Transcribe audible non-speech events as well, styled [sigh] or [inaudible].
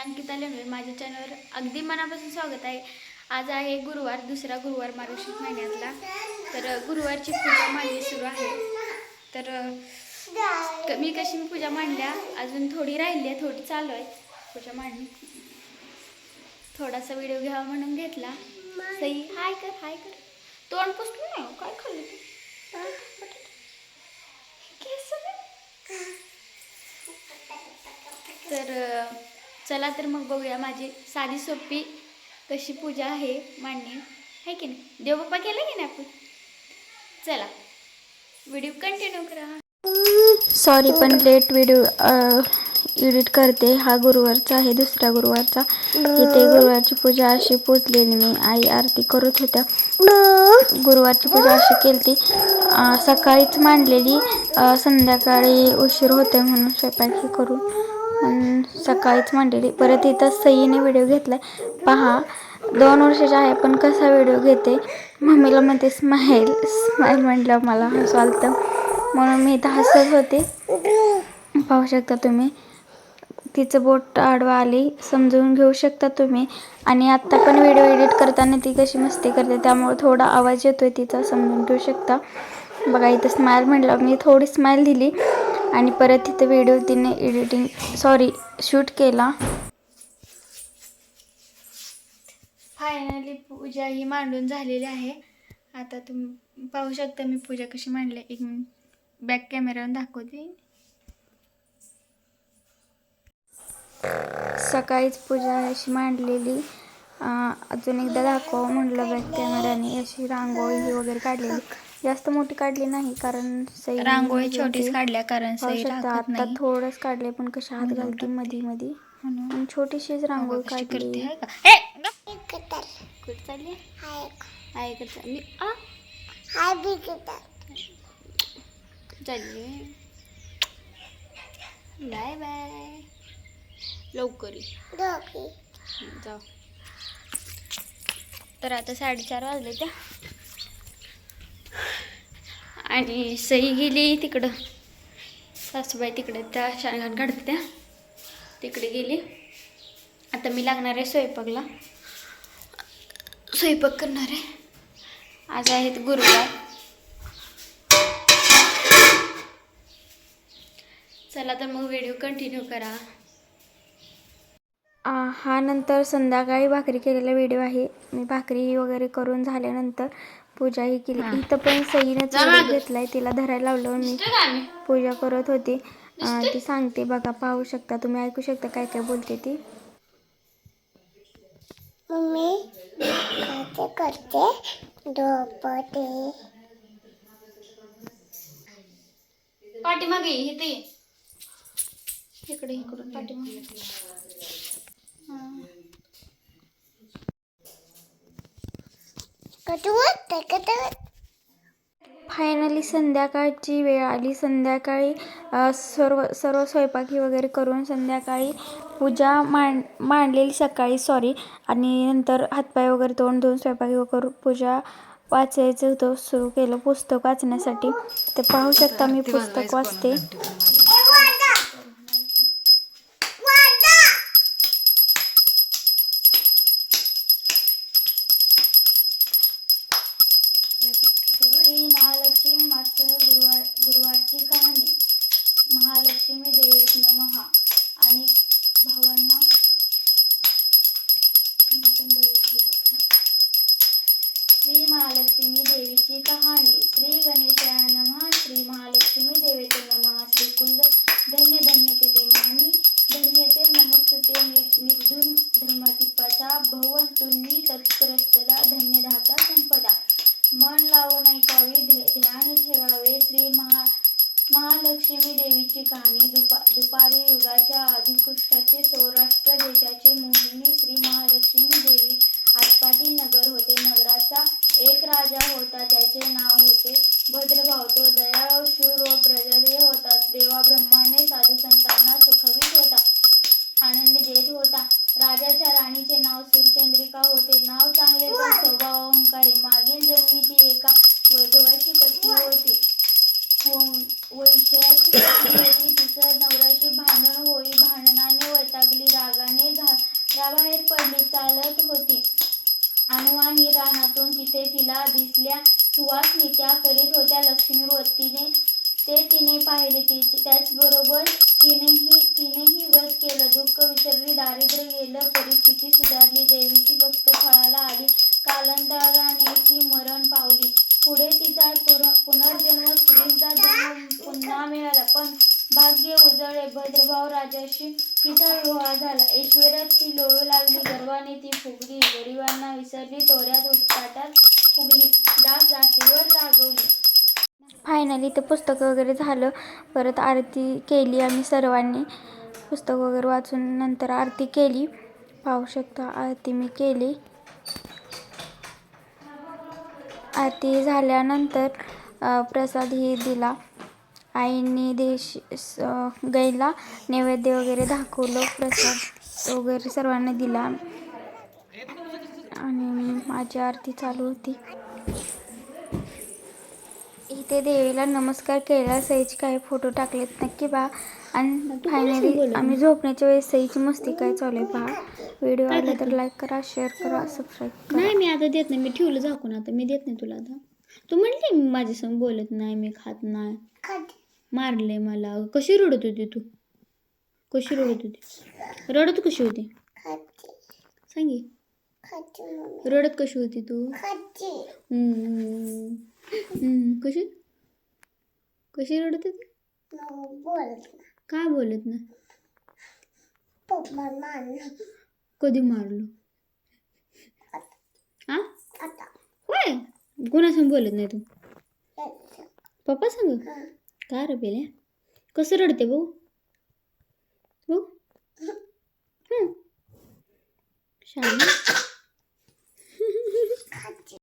अंकिता लेंडवे माझ्या चॅनलवर अगदी मनापासून स्वागत आहे. आज आहे गुरुवार दुसरा गुरुवार मार्गशीर्ष महिन्यातला. तर गुरुवारची पूजा मांडणी सुरू आहे. तर मी कशी मी पूजा मांडल्या? अजून थोडी राहिली आहे थोडी चालू आहे पूजा मांडणी. थोडासा व्हिडिओ घ्यावा म्हणून घेतला. सई हाय कर हाय कर. तोंड पुसलं नाही हो? काय खाल्लं तू? तर चला तर मग बघूया माझी साधी सोपी कशी पूजा आहे मांडणी. आहे की नाही? देवबाप्पा केला की नाही आपण? चला. व्हिडिओ कंटिन्यू करा. सॉरी पण लेट व्हिडिओ एडिट करते. हा गुरुवारचा आहे दुसऱ्या गुरुवारचा. इथे गुरुवारची पूजा अशी पोचलेली मी. आई आरती करत होत्या. गुरुवारची पूजा अशी केली ती सकाळीच मांडलेली. संध्याकाळी उशीर होते म्हणून स्वयंपाक हे करून. सकाळीच मांडलेली परत इथं सईने व्हिडिओ घेतला पहा दोन वर्षाची आहे पण कसा व्हिडिओ घेते? मम्मीला म्हणते स्माईल स्माईल म्हटलं मला हसू आलतं. म्हणून मी इथं हसत होते. पाहू शकता तुम्ही तिचं बोट आडवा आली समजून घेऊ शकता तुम्ही. आणि आत्ता पण व्हिडिओ एडिट करताना ती कशी मस्ती करते त्यामुळे थोडा आवाज येतोय तिचा समजून घेऊ शकता. बघा इथं स्माईल म्हटलं मी थोडी स्माईल दिली. आणि परत इथं व्हिडिओ तिने एडिटिंग सॉरी शूट केला. फायनली पूजा ही मांडून झालेली आहे. आता तुम्ही पाहू शकता मी पूजा कशी मांडली. एक बॅक कॅमेऱ्यावर दाखवते. सकाळीच पूजा अशी मांडलेली. अं, अजून एकदा दाखव म्हटलं बॅक कॅमेऱ्याने अशी रांगोळी वगैरे काढलेली. जास्त मोठी काढली नाही कारण सई रांगोळी म्हणजे छोटीच काढल्या कारण सई राखत आता नाही. थोडंच काढले पण कशी हात घालते मध्ये मध्ये म्हणून छोटीशीच रांगोळी कशी करते काढली हाय का? कुठं चालली? आहे का? चालली आ? चालली. Bye bye. लवकर ये. जाऊ. तर आता साडेचार वाजले त्या. आणि सई गेली तिकडं. सासूबाई तिकडे त्या शाळेत काढते त्या तिकडे गेली. आता मी लागणार आहे स्वयंपाकला. स्वयंपाक करणार आहे. आज आहेत गुरुवार. चला तर मग व्हिडिओ कंटिन्यू करा. हा नंतर संध्याकाळी भाकरी केलेला व्हिडिओ आहे. मी भाकरी वगैरे करून झाल्यानंतर पूजा ही. केली इथं पण सईनेच व्हिडिओ घेतलाय. तिला धरायला लावलं मी पूजा करत होती. ती सांगते बघा पाहू शकता. तुम्ही ऐकू शकता काय काय बोलते ती. मम्मी करते. झोपते. पाठीमागे इथे. इकडे इकडून पाठीमागे फायनली संध्याकाळची वेळ आली. संध्याकाळी सर्व सर्व स्वयंपाकी वगैरे करून संध्याकाळी पूजा मांड मांडलेली सकाळी सॉरी आणि नंतर हातपाय वगैरे तोंड धुवून स्वयंपाकी वगैरे करून पूजा वाचायचं होतं सुरू केलं. पुस्तक वाचण्यासाठी. ते पाहू शकता मी पुस्तक वाचते. महालक्ष्मी देवीची कहाणी दुपा दुपारी युगाच्या अधिकृष्टाचे सौराष्ट्र देशाचे मोहिनी श्री महालक्ष्मी देवी आटपाटी नगर होते. नगराचा एक राजा होता. त्याचे नाव होते भद्रभाव तो दयाळू शूर व प्रजय होता. देवा ब्रह्माने साधू संतांना सुखवीत होता. आनंद देत होता. राजाच्या राणीचे नाव सुरचंद्रिका होते. नाव चांगले पण स्वभाव ओंकारी मागील जन्मी ती एका वैभवाची पत्नी होती. हो- दिसल्या. सुवासनी त्या करीत होत्या लक्ष्मीवतीने. ते तिने पाहिले. तिचे त्याचबरोबर तिनेही तिनेही व्रत केलं. दुःख विसरली दारिद्र्य गेलं परिस्थिती सुधारली. देवीची भक्त फळाला आली. कालांतराने ती मरण पावली. पुढे तिचा पुनर्जन्म स्त्रीचा जन्म पुन्हा मिळाला. पण भाग्य उजळे भद्रभाव राजाशी तिचा विवाह झाला. ऐश्वर्यात ती लोळू लागली. गर्वाने ती फुगली. गरिबांना विसरली. तोऱ्यात उत्पाटात फुगली. रागवली. फायनली ते पुस्तक वगैरे झालं. परत आरती केली आम्ही सर्वांनी. पुस्तक वगैरे वाचून नंतर आरती केली. पाहू शकता आरती मी केली. आरती झाल्यानंतर प्रसादही दिला. आईंनी देश गैला गाईला नैवेद्य वगैरे दाखवलं. प्रसाद वगैरे सर्वांना दिला. माझी आरती चालू होती. इथे देवीला नमस्कार केला सईचे काही फोटो टाकलेत. नक्की पहा. आणि फायनली आम्ही झोपण्याच्या वेळेस सईची मस्ती काय चालू आहे पहा. व्हिडिओ आला तर लाईक करा शेअर करा सबस्क्राईब करा. नाही मी आता देत नाही. मी ठेवलं झाकून आता. मी देत नाही तुला आता. तू म्हणली मी माझ्यासंग बोलत नाही मी खात नाही. मारले मला. कशी रडत होती तू? कशी रडत होती? रडत कशी होती? सांगी रडत कशी होती तू. कशी? कशी रडत होती? मग बोलत ना. काय बोलत ना? कधी मारलो? हा आता. होय? कोणासंग बोलत नाही तू? पप्पा सांग. काय रे पेल्या? कसं रडते भाऊ? भाऊ. [laughs] शाळा